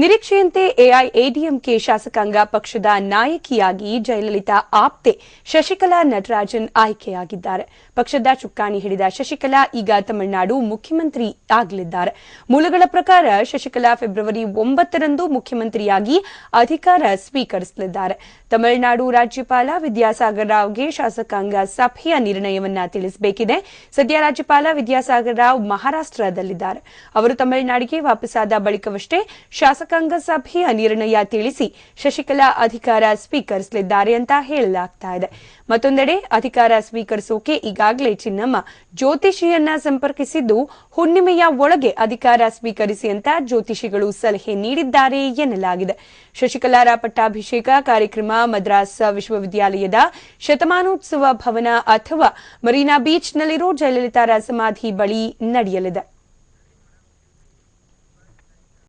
ನಿರೀಕ್ಷೆಯಂತೆ ಎಐಎಡಿಎಂಕೆ ಶಾಸಕಾಂಗ ಪಕ್ಷದ ನಾಯಕಿಯಾಗಿ ಜಯಲಲಿತಾ ಆಪ್ತೆ ಶಶಿಕಲಾ ನಟರಾಜನ್ ಆಯ್ಕೆಯಾಗಿದ್ದಾರೆ. ಪಕ್ಷದ ಚುಕ್ಕಾಣಿ ಹಿಡಿದ ಶಶಿಕಲಾ ಈಗ ತಮಿಳುನಾಡು ಮುಖ್ಯಮಂತ್ರಿ ಆಗಲಿದ್ದಾರೆ. ಮೂಲಗಳ ಪ್ರಕಾರ ಶಶಿಕಲಾ ಫೆಬ್ರವರಿ ಒಂಬತ್ತರಂದು ಮುಖ್ಯಮಂತ್ರಿಯಾಗಿ ಅಧಿಕಾರ ಸ್ವೀಕರಿಸಲಿದ್ದಾರೆ. ತಮಿಳುನಾಡು ರಾಜ್ಯಪಾಲ ವಿದ್ಯಾಸಾಗರ್ ರಾವ್ಗೆ ಶಾಸಕಾಂಗ ಸಭೆಯ ನಿರ್ಣಯವನ್ನ ತಿಳಿಸಬೇಕಿದೆ. ಸದ್ಯ ರಾಜ್ಯಪಾಲ ವಿದ್ಯಾಸಾಗರ್ ರಾವ್ ಮಹಾರಾಷ್ಟದಲ್ಲಿದ್ದಾರೆ ಅವರು ತಮಿಳುನಾಡಿಗೆ ವಾಪಸ್ಸಾದ ಬಳಿಕವಷ್ಟೇ ಶಾಸಕಾಂಗ ಸಭೆಯ ನಿರ್ಣಯ ತಿಳಿಸಿ ಶಶಿಕಲಾ ಅಧಿಕಾರ ಸ್ವೀಕರಿಸಲಿದ್ದಾರೆ ಅಂತ ಹೇಳಲಾಗ್ತಾ ಇದೆ. ಮತ್ತೊಂದೆಡೆ ಅಧಿಕಾರ ಸ್ವೀಕರಿಸೋಕೆ ಈಗಾಗಲೇ ಚಿನ್ನಮ್ಮ ಜ್ಯೋತಿಷಿಯನ್ನ ಸಂಪರ್ಕಿಸಿದ್ದು, ಹುಣ್ಣಿಮೆಯ ಒಳಗೆ ಅಧಿಕಾರ ಸ್ವೀಕರಿಸಿ ಅಂತ ಜ್ಯೋತಿಷಿಗಳು ಸಲಹೆ ನೀಡಿದ್ದಾರೆ ಎನ್ನಲಾಗಿದೆ. ಶಶಿಕಲಾರ ಪಟ್ಟಾಭಿಷೇಕ ಕಾರ್ಯಕ್ರಮ ಮದ್ರಾಸ್ ವಿಶ್ವವಿದ್ಯಾಲಯದ ಶತಮಾನೋತ್ಸವ ಭವನ ಅಥವಾ ಮರೀನಾ ಬೀಚ್ನಲ್ಲಿರೋ ಜಯಲಲಿತಾರ ಸಮಾಧಿ ಬಳಿ ನಡೆಯಲಿದೆ.